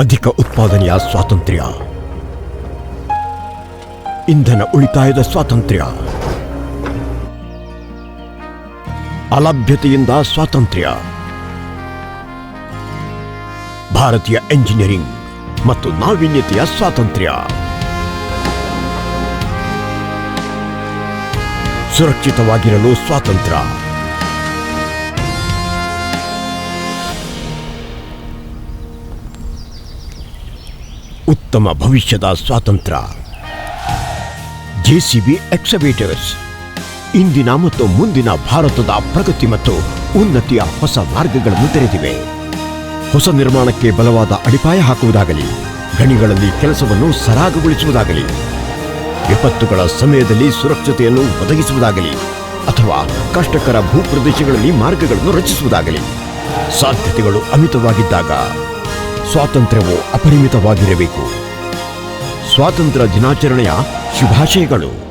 ಅಧಿಕ ಉತ್ಪಾದನೆಯ ಸ್ವಾತಂತ್ರ್ಯ. ಇಂಧನ ಉಳಿತಾಯದ ಸ್ವಾತಂತ್ರ್ಯ. ಅಲಭ್ಯತೆಯಿಂದ ಸ್ವಾತಂತ್ರ್ಯ. ಭಾರತೀಯ ಎಂಜಿನಿಯರಿಂಗ್ ಮತ್ತು ನಾವೀನ್ಯತೆಯ ಸ್ವಾತಂತ್ರ್ಯ. ಸುರಕ್ಷಿತವಾಗಿರಲು ಸ್ವಾತಂತ್ರ್ಯ. ಉತ್ತಮ ಭವಿಷ್ಯದ ಸ್ವಾತಂತ್ರ್ಯ ಜೆಸಿಬಿ ಎಕ್ಸವೇಟರ್ಸ್ ಇಂದಿನ ಮತ್ತು ಮುಂದಿನ ಭಾರತದ ಪ್ರಗತಿ ಮತ್ತು ಉನ್ನತಿಯ ಹೊಸ ಮಾರ್ಗಗಳನ್ನು ತೆರೆದಿವೆ. ಹೊಸ ನಿರ್ಮಾಣಕ್ಕೆ ಬಲವಾದ ಅಡಿಪಾಯ ಹಾಕುವುದಾಗಲಿ, ಗಣಿಗಳಲ್ಲಿ ಕೆಲಸವನ್ನು ಸರಾಗಗೊಳಿಸುವುದಾಗಲಿ, ವಿಪತ್ತುಗಳ ಸಮಯದಲ್ಲಿ ಸುರಕ್ಷತೆಯನ್ನು ಒದಗಿಸುವುದಾಗಲಿ, ಅಥವಾ ಕಷ್ಟಕರ ಭೂಪ್ರದೇಶಗಳಲ್ಲಿ ಮಾರ್ಗಗಳನ್ನು ರಚಿಸುವುದಾಗಲಿ, ಸಾಧ್ಯತೆಗಳು ಅಮಿತವಾಗಿದ್ದಾಗ ಸ್ವಾತಂತ್ರ್ಯವು ಅಪರಿಮಿತವಾಗಿರಬೇಕು. ಸ್ವಾತಂತ್ರ್ಯ ದಿನಾಚರಣೆಯ ಶುಭಾಶಯಗಳು.